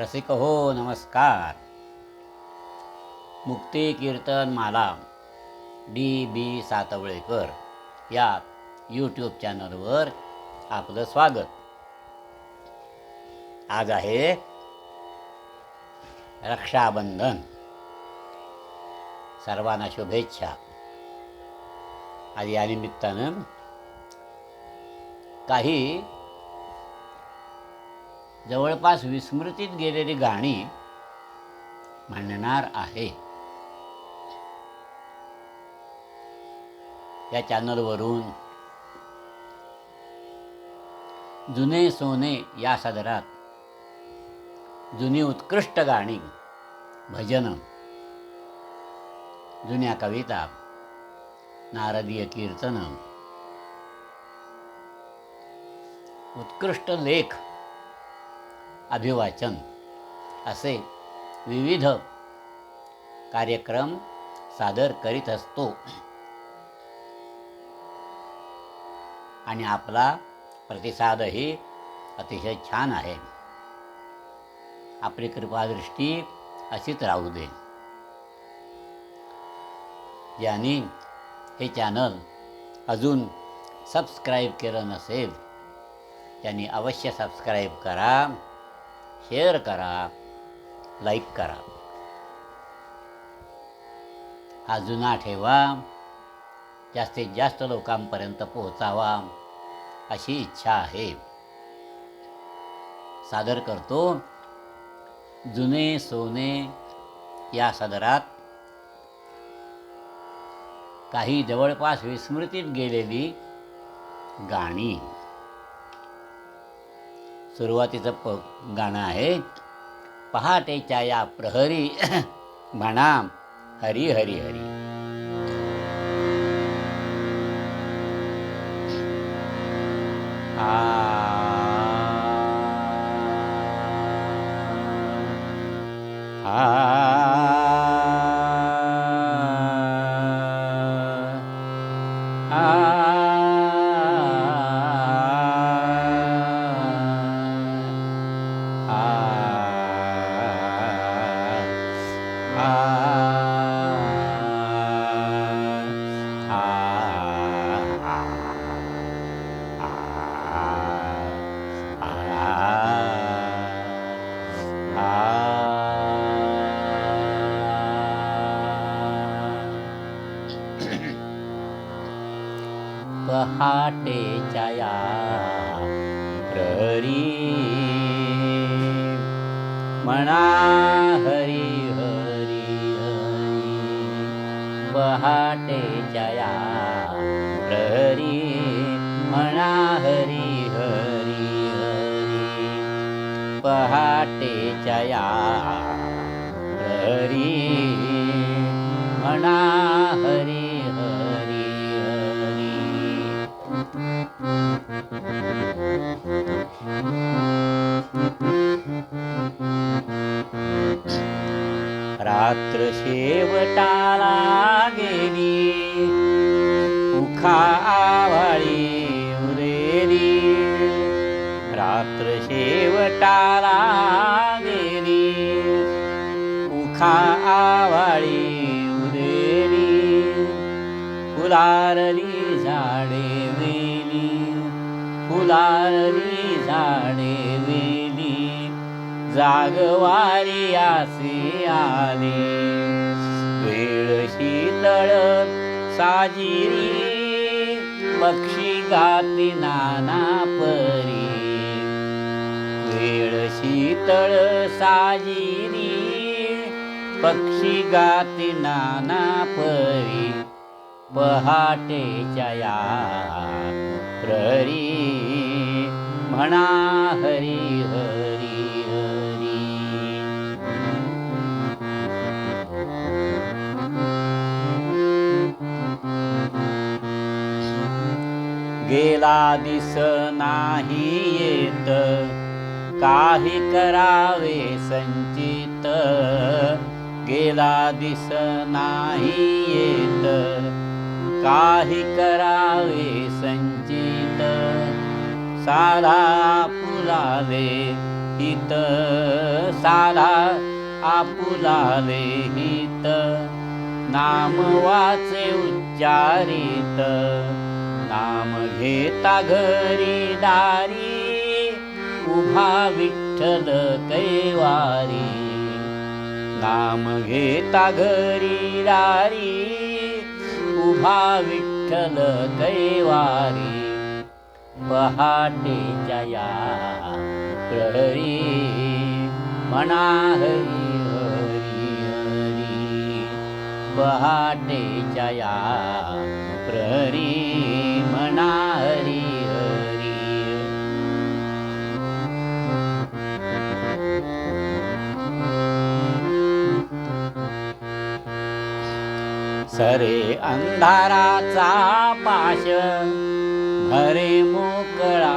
रसिक हो नमस्कार. मुक्ती कीर्तन माला डी बी सातवळेकर या यूट्यूब चॅनलवर आपलं स्वागत. आज आहे रक्षाबंधन. सर्वांना शुभेच्छा. आज या निमित्तानं काही जवळपास विस्मृतीत गेलेली गाणी म्हणणार आहे. या चॅनलवरून जुने सोने या सदरात जुनी उत्कृष्ट गाणी भजनं जुन्या कविता नारदीय कीर्तनं उत्कृष्ट लेख अभिवाचन असे विविध कार्यक्रम सादर करीत असतो. आणि आपला प्रतिसादही अतिशय छान आहे. आपली कृपादृष्टी अशीच राहू दे. ज्यांनी हे चॅनल अजून सबस्क्राईब केलं नसेल त्यांनी अवश्य सबस्क्राईब करा. शेअर करा लाईक करा. हा जुना ठेवा जास्तीत जास्त लोकांपर्यंत पोहोचावा अशी इच्छा आहे. सादर करतो. जुने सोने या सदरात काही जवळपास विस्मृतीत गेलेली गाणी. सुरुवातीचं प गाणं आहे. पहाटेच्या या प्रहरी म्हणा हरी हरी हरी. आ हाटे या प्रहरी. म्हणा हरी हरी हरी. पहाटेच्या या प्रहरी. म्हणा हरी हरी हरी. पहाटेच्या या प्रहरी. म्हणा हरी रात्र शेवटाला गेली. उखा आवाळी उरेली. रात्र शेवटाला गेली. उखा आवाळी उरेली. फुलारली झाडे वेली. फुलारली झाडे वेली. जागवारी आसी आले. वेळ शीतळ साजिरी पक्षी गाती नाना परी. वेळ शीतळ साजिरी पक्षी गाती नाना परी. पहाटेच्या या प्ररी म्हणा हरी हरी. गेला दिस नाही येत. काही करावे संचित. गेला दिस नाही येत. काही करावे संचित. साधा आपुलाले हित. साधा आपुलाले हित. नाम वाचे उच्चारित. नाम घेता घरी दारी उभा विठ्ठल कैवारी. नाम घेता घरी दारी उभा विठ्ठल कैवारी. पहाटे जया प्रहरी म्हणा पहाटेच्या या प्रहरी म्हणा हरी हरी. सरे अंधाराचा पाश भरे मोकळा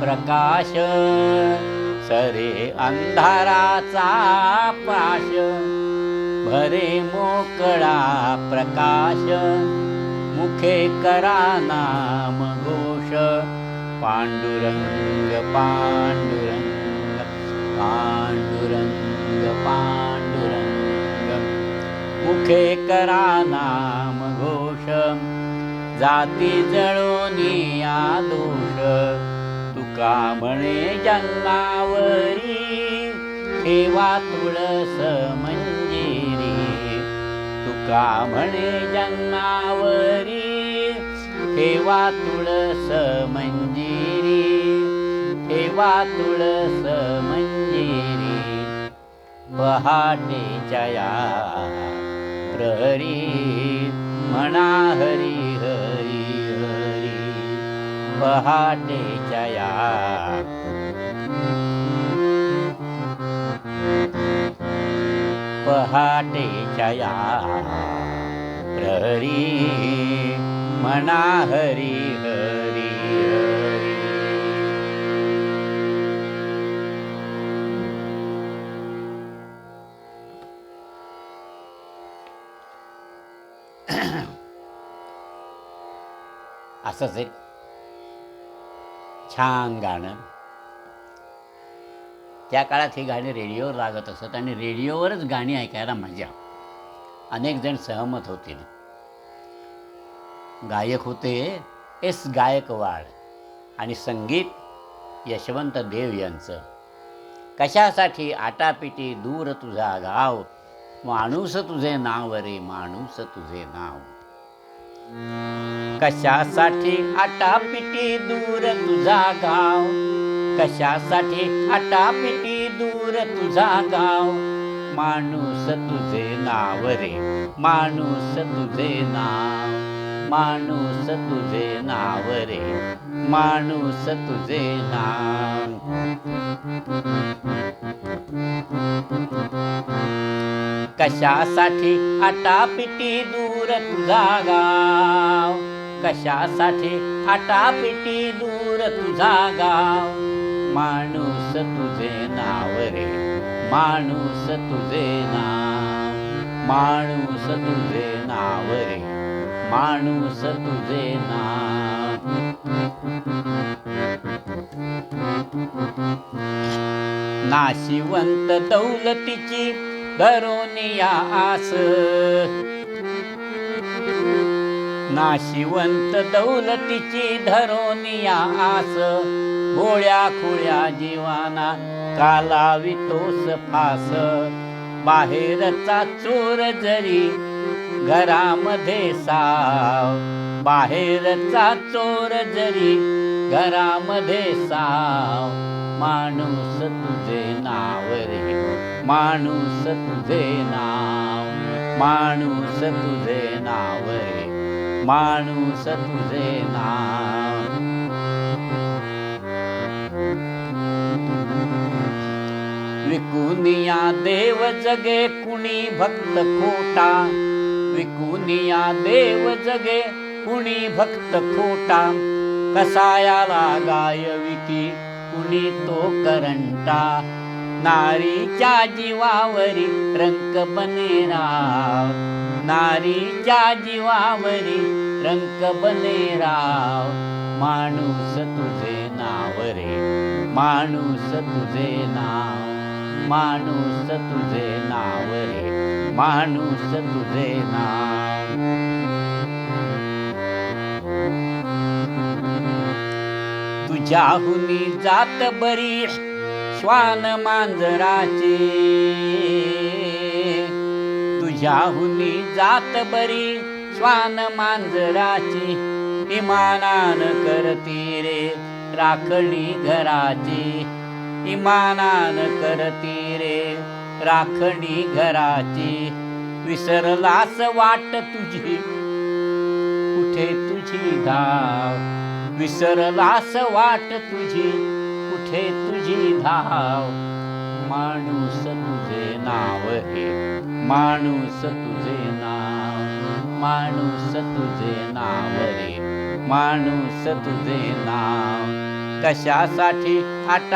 प्रकाश. सरे अंधाराचा पाश भरे मोकळा प्रकाश मुखे करा नाम घोष पांडुरंग पांडुरंग पांडुरंग पांडुरंग मुखे करा नाम घोष जाती जळोनी दोष तुका म्हणे जंगावरी ठेवा तुळस का म्हणे जन्मावरी ठेवा तुळस मंजिरी ठेवा तुळस मंजिरी पहाटेच्या प्रहरी म्हणा हरी हरी हरी पहाटेच्या पहाटेच्या या प्रहरी म्हणा हरी हरी हरी. असंच एक छान गाणं. त्या काळात ही गाणी रेडिओवर लागत असत आणि रेडिओवरच गाणी ऐकायला मजा. अनेक जण सहमत होतील. गायक होते एस गायकवाड आणि संगीत यशवंत देव यांचं. कशासाठी आटापिटी दूर तुझा गाव माणूस तुझे नाव रे माणूस तुझे नाव. कशासाठी आटापिटी दूर तुझा गाव कशासाठी आटापिटी दूर तुझा गाव? माणूस तुझे नाव रे माणूस तुझे नाव. माणूस तुझे नाव रे माणूस तुझे नाव. कशासाठी आटापिटी दूर तुझा गाव? कशासाठी आटापिटी दूर तुझा गाव? माणूस तुझे नाव रे. माणूस तुझे नाव. माणूस तुझे नाव रे. माणूस तुझे नाव. नाशिवंत दौलतीची धरोनिया आस. नाशिवंत दौलतीची धरोनिया आस भोळ्या खुळ्या जीवाना कालावितोस फास. बाहेरचा चोर जरी घरामध्ये साव बाहेरचा चोर जरी घरामध्ये साव. माणूस तुझे नाव रे माणूस तुझे नाव माणूस तुझे नाव रे. माणूस तुझे नाव. विकुनिया देव जगे कुणी भक्त खोटा. विकुनिया देव जगे कुणी भक्त खोटा. कसायाला गायविती कुणी तो करंटा. नारीच्या जीवावरी रंक बने राव. नारीच्या जीवावरी रंक बने राव. माणूस तुझे नाव रे माणूस तुझे नाव. माणूस तुझे नाव रे माणूस तुझे नाव. तुझ्याहुनी जात बरी श्वान मांजराची. तुझ्याहून जात बरी श्वान मांजराची. इमानान करती रे राखणी घराची. इमानान करती रे राखणी घराची. विसरलास वाट तुझी. कुठे तुझी गाव विसरलास वाट तुझी. कुठे तुझी धाव. माणूस तुझे नाव हे माणूस तुझे नाव. माणूस तुझे नाव रे माणूस तुझे नाव. कशासाठी आटा